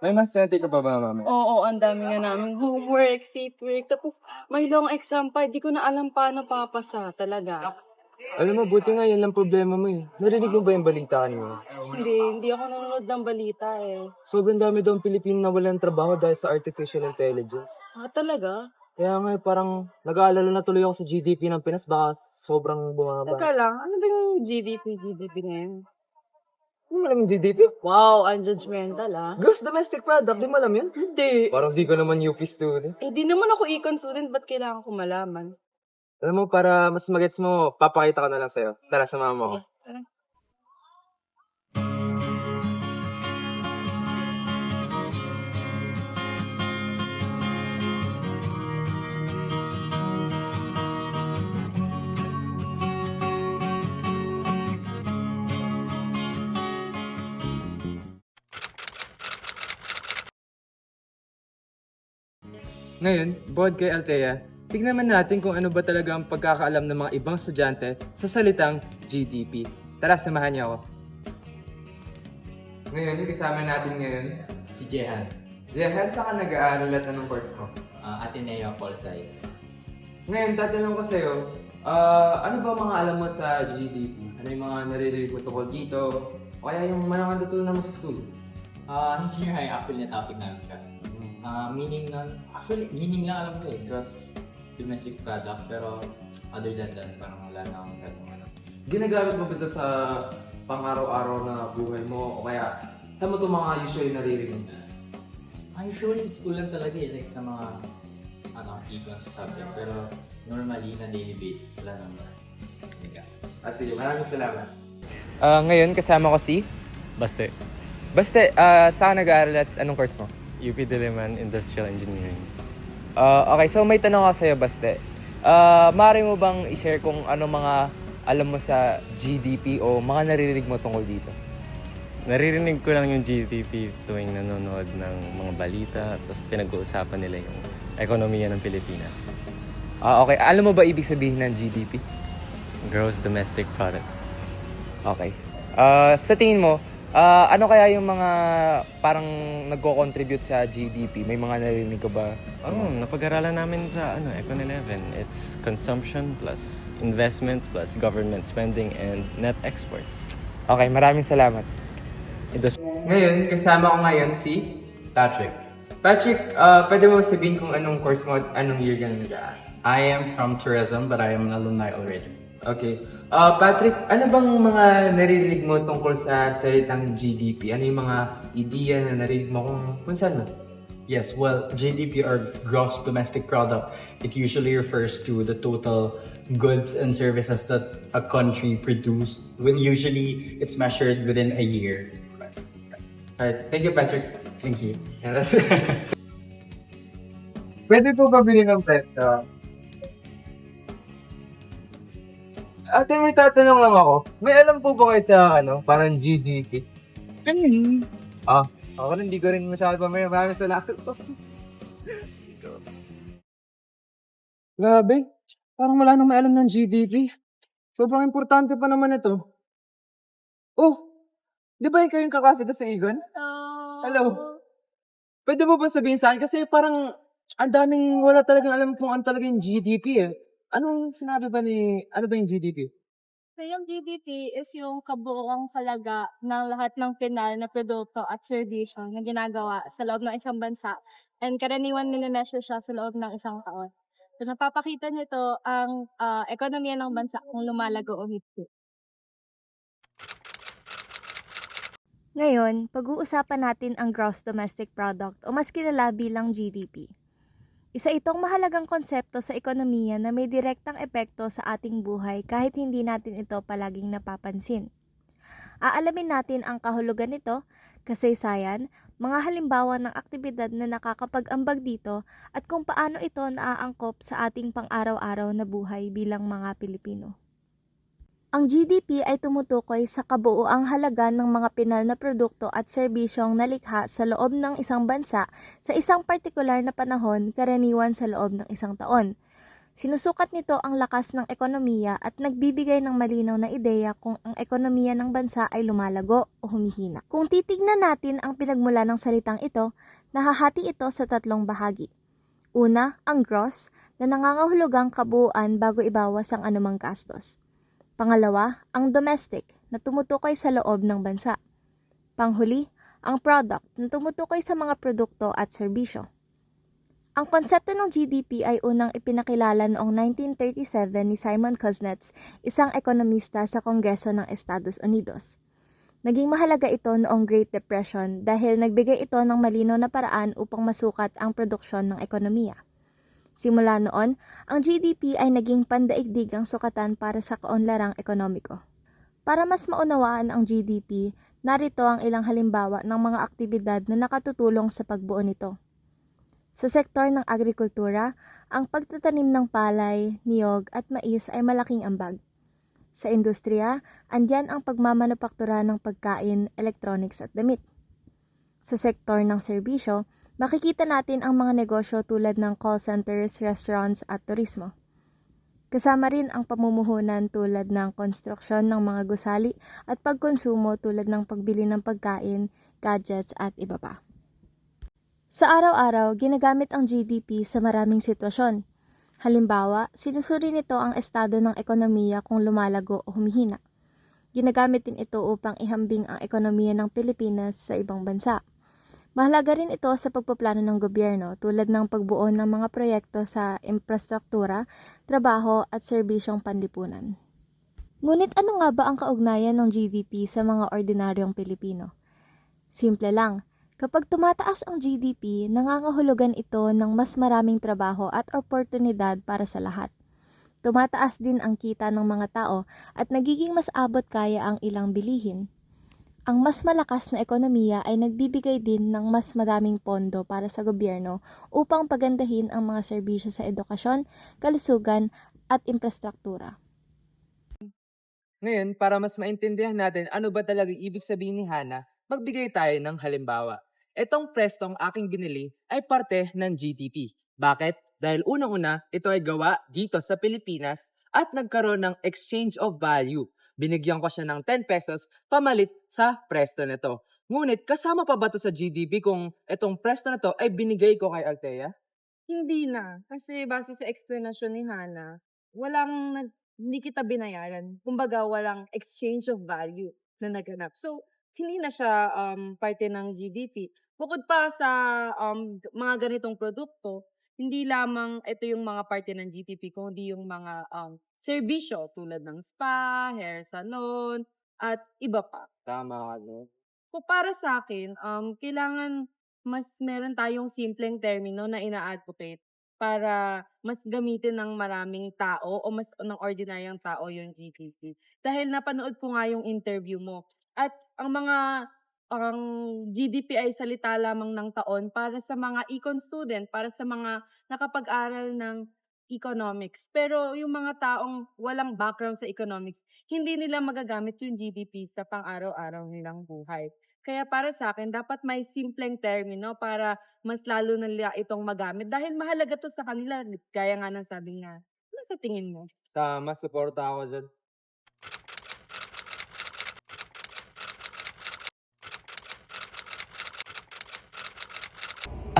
May mas ka pa ba, mami? Oo, ang dami nga namin homework, seatwork. Tapos may long exam pa. Di ko na alam paano papasa talaga. Alam mo, buti nga yan lang problema mo eh. Narinig mo ba yung balita kanina? Hindi, hindi ako nanonood ng balita eh. Sobrang dami daw ang Pilipino na walang trabaho dahil sa artificial intelligence. Ah, talaga? Kaya nga eh, parang nag-aalala na tuloy ako sa GDP ng Pinas baka sobrang bumaba. Teka lang, ano ba yung GDP, GDP na yun? Hindi mo alam yung GDP? Wow, unjudgmental ah. Gross domestic product, di mo alam yun? Hindi. Parang di ko naman UP student. Eh, di naman ako econ student, ba't kailangan ko malaman? Alam mo, para mas magets mo, papakita ko na lang sa'yo. Tara, samahan mo ako. Ngayon, board kay Althea, tignan man natin kung ano ba talaga ang pagkakaalam ng mga ibang estudyante sa salitang GDP. Tara, samahan niyo ako. Ngayon, kasama natin ngayon, Si Jehan, Jehan, saan ka nag-aaral at anong course mo? uh, Ateneo Polsay. Ngayon, tatanong ko sa'yo, ah, ano ba mga alam mo sa GDP? Ano yung mga naririnig mo tungkol dito? O kaya yung mga natutunan mo sa school? Uh, nung senior high, actually na topic namin siya. Uh, meaning nun, actually, meaning lang alam ko eh, gross domestic product, pero other than that, parang wala na akong ganun ano. Ginagamit mo ba ito sa pang-araw-araw na buhay mo? O kaya, saan mo ito mga usually naririnig? Ah, usually sa school lang talaga eh, like sa mga, ano, econs subject, pero normally, na daily basis, wala naman. Ah, sige, maraming salamat. Ah, ngayon, kasama ko si? Baste. Basta, ah, saan nag-aaral at anong course mo? UP Diliman Industrial Engineering. Ah, okay, so may tanong ako sa'yo, Baste. Ah, maaari mo bang i-share kung ano mga alam mo sa GDP o mga naririnig mo tungkol dito? Naririnig ko lang yung GDP tuwing nanonood ng mga balita tapos pinag-uusapan nila yung ekonomiya ng Pilipinas. Ah, okay, alam mo ba ibig sabihin ng GDP? Gross Domestic Product. Okay. Ah, sa tingin mo, ah, ano kaya yung mga parang nagko-contribute sa GDP? May mga naririnig ka ba? sa Oh, napag-aralan namin sa ano, Econ 11. It's consumption plus investments plus government spending and net exports. Okay, maraming salamat. Indus- Ngayon, kasama ko ngayon si Patrick. Patrick. ah, pwede mo sabihin kung anong course mo at anong year ka na nag-aaral? I am from tourism, but I am an alumni already. Okay. Ah, Patrick, ano bang mga naririnig mo tungkol sa salitang GDP? Ano yung mga ideya na narinig mo kung, kung saan mo? Yes, well, GDP or gross domestic product, it usually refers to the total goods and services that a country produced. When usually it's measured within a year. Alright, thank you, Patrick. Thank you. Yes. Pwede po ba bilhin ng pet? Ate, may tatanong lang ako. May alam po ba kayo sa, ano, parang GDP? Ah, ako rin, hindi ko rin masyado pa may maraming salamat po. Grabe, parang wala nang may alam ng GDP. Sobrang importante pa naman ito. Oh, di ba ikaw yung kakasita sa Egon? Hello. Pwede mo ba sabihin sa akin? Kasi parang ang daming wala talagang alam kung ano talaga yung GDP eh. Anong sinabi ba ni, ano ba yung GDP? So, yung GDP is yung kabuuang halaga ng lahat ng pinal na produkto at serbisyo na ginagawa sa loob ng isang bansa. And karaniwan minimeasure siya sa loob ng isang taon. So, napapakita nito ang ah, ekonomiya ng bansa kung lumalago o hindi. Ngayon, pag-uusapan natin ang gross domestic product o mas kilala bilang GDP. Isa itong mahalagang konsepto sa ekonomiya na may direktang epekto sa ating buhay kahit hindi natin ito palaging napapansin. Aalamin natin ang kahulugan nito, kasaysayan, mga halimbawa ng aktibidad na nakakapag-ambag dito at kung paano ito naaangkop sa ating pang-araw-araw na buhay bilang mga Pilipino. Ang GDP ay tumutukoy sa kabuuang halaga ng mga pinal na produkto at serbisyong nalikha sa loob ng isang bansa sa isang partikular na panahon karaniwan sa loob ng isang taon. Sinusukat nito ang lakas ng ekonomiya at nagbibigay ng malinaw na ideya kung ang ekonomiya ng bansa ay lumalago o humihina. Kung titignan natin ang pinagmula ng salitang ito, nahahati ito sa tatlong bahagi. Una, ang gross na nangangahulugang kabuuan bago ibawas ang anumang gastos. Pangalawa, ang domestic na tumutukoy sa loob ng bansa. Panghuli, ang product na tumutukoy sa mga produkto at serbisyo. Ang konsepto ng GDP ay unang ipinakilala noong 1937 ni Simon Kuznets, isang ekonomista sa Kongreso ng Estados Unidos. Naging mahalaga ito noong Great Depression dahil nagbigay ito ng malinaw na paraan upang masukat ang produksyon ng ekonomiya. Simula noon, ang GDP ay naging pandaigdigang sukatan para sa kaunlarang ekonomiko. Para mas maunawaan ang GDP, narito ang ilang halimbawa ng mga aktibidad na nakatutulong sa pagbuo nito. Sa sektor ng agrikultura, ang pagtatanim ng palay, niyog at mais ay malaking ambag. Sa industriya, andyan ang pagmamanupaktura ng pagkain, electronics at damit. Sa sektor ng serbisyo, makikita natin ang mga negosyo tulad ng call centers, restaurants at turismo. Kasama rin ang pamumuhunan tulad ng konstruksyon ng mga gusali at pagkonsumo tulad ng pagbili ng pagkain, gadgets at iba pa. Sa araw-araw, ginagamit ang GDP sa maraming sitwasyon. Halimbawa, sinusuri nito ang estado ng ekonomiya kung lumalago o humihina. Ginagamit din ito upang ihambing ang ekonomiya ng Pilipinas sa ibang bansa. Mahalaga rin ito sa pagpaplano ng gobyerno tulad ng pagbuo ng mga proyekto sa infrastruktura, trabaho at serbisyong panlipunan. Ngunit ano nga ba ang kaugnayan ng GDP sa mga ordinaryong Pilipino? Simple lang, kapag tumataas ang GDP, nangangahulugan ito ng mas maraming trabaho at oportunidad para sa lahat. Tumataas din ang kita ng mga tao at nagiging mas abot kaya ang ilang bilihin. Ang mas malakas na ekonomiya ay nagbibigay din ng mas madaming pondo para sa gobyerno upang pagandahin ang mga serbisyo sa edukasyon, kalusugan at infrastruktura. Ngayon, para mas maintindihan natin ano ba talaga ibig sabihin ni Hana, magbigay tayo ng halimbawa. Itong prestong aking binili ay parte ng GDP. Bakit? Dahil unang-una, ito ay gawa dito sa Pilipinas at nagkaroon ng exchange of value. Binigyan ko siya ng 10 pesos pamalit sa presto nito. Ngunit kasama pa ba to sa GDP kung itong presto na to ay binigay ko kay Althea? Hindi na. Kasi base sa explanation ni Hana, walang nag, hindi kita binayaran. Kumbaga, walang exchange of value na naganap. So, hindi na siya um, parte ng GDP. Bukod pa sa um, mga ganitong produkto, hindi lamang ito yung mga parte ng GDP, kundi yung mga um, serbisyo tulad ng spa, hair salon, at iba pa. Tama ka no? Kung para sa akin, um, kailangan mas meron tayong simpleng termino na ina-advocate para mas gamitin ng maraming tao o mas ng ordinaryong tao yung GDP. Dahil napanood ko nga yung interview mo. At ang mga ang GDP ay salita lamang ng taon para sa mga econ student, para sa mga nakapag-aral ng economics. Pero yung mga taong walang background sa economics, hindi nila magagamit yung GDP sa pang-araw-araw nilang buhay. Kaya para sa akin, dapat may simpleng termino para mas lalo nila itong magamit. Dahil mahalaga to sa kanila, gaya nga ng sabi nga. Ano sa tingin mo? Tama, suporta ako dyan.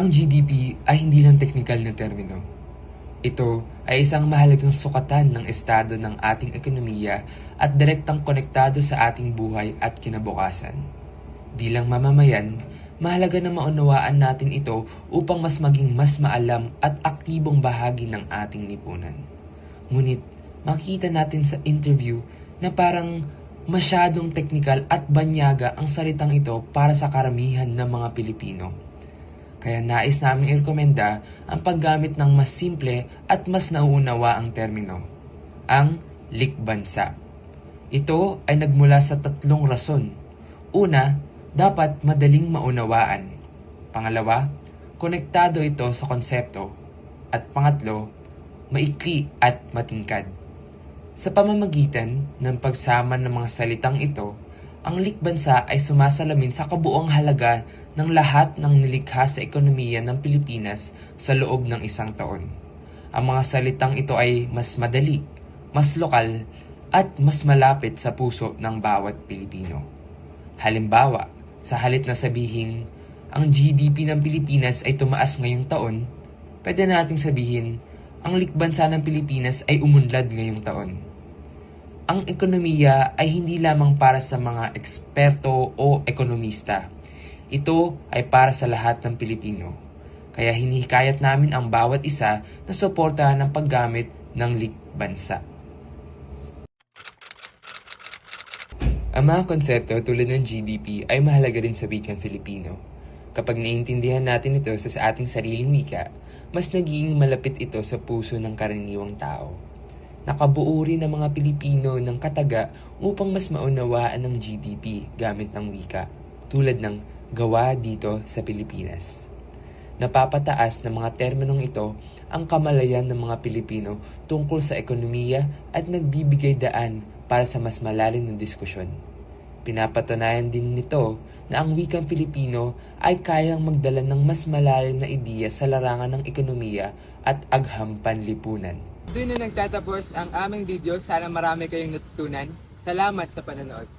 Ang GDP ay hindi lang teknikal na termino. Ito ay isang mahalagang sukatan ng estado ng ating ekonomiya at direktang konektado sa ating buhay at kinabukasan. Bilang mamamayan, mahalaga na maunawaan natin ito upang mas maging mas maalam at aktibong bahagi ng ating lipunan. Ngunit makita natin sa interview na parang masyadong teknikal at banyaga ang salitang ito para sa karamihan ng mga Pilipino. Kaya nais namin irekomenda ang paggamit ng mas simple at mas nauunawa ang termino, ang likbansa. Ito ay nagmula sa tatlong rason. Una, dapat madaling maunawaan. Pangalawa, konektado ito sa konsepto. At pangatlo, maikli at matingkad. Sa pamamagitan ng pagsama ng mga salitang ito, ang likbansa ay sumasalamin sa kabuong halaga ng lahat ng nilikha sa ekonomiya ng Pilipinas sa loob ng isang taon. Ang mga salitang ito ay mas madali, mas lokal, at mas malapit sa puso ng bawat Pilipino. Halimbawa, sa halip na sabihing ang GDP ng Pilipinas ay tumaas ngayong taon, pwede nating sabihin ang likbansa ng Pilipinas ay umunlad ngayong taon. Ang ekonomiya ay hindi lamang para sa mga eksperto o ekonomista. Ito ay para sa lahat ng Pilipino. Kaya hinihikayat namin ang bawat isa na suportahan ang paggamit ng likbansa. Ang mga konsepto tulad ng GDP ay mahalaga rin sa wikang Filipino. Kapag naiintindihan natin ito sa ating sariling wika, mas nagiging malapit ito sa puso ng karaniwang tao. Nakabuo rin ang mga Pilipino ng kataga upang mas maunawaan ng GDP gamit ng wika, tulad ng gawa dito sa Pilipinas. Napapataas ng mga terminong ito ang kamalayan ng mga Pilipino tungkol sa ekonomiya at nagbibigay daan para sa mas malalim na diskusyon. Pinapatunayan din nito na ang wikang Pilipino ay kayang magdala ng mas malalim na ideya sa larangan ng ekonomiya at agham panlipunan. Doon na nagtatapos ang aming video. Sana marami kayong natutunan. Salamat sa panonood.